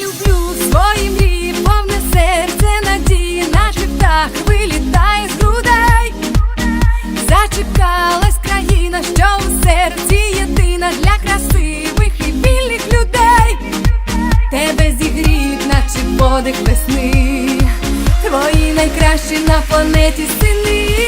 люблю. Свої мрії, повне серце надії, на птах вилітає з грудей, зачекалась країна, що в серці єдина для красивих і вільних людей, тебе зігріть, наче подих весни, твої найкращі на планеті сини.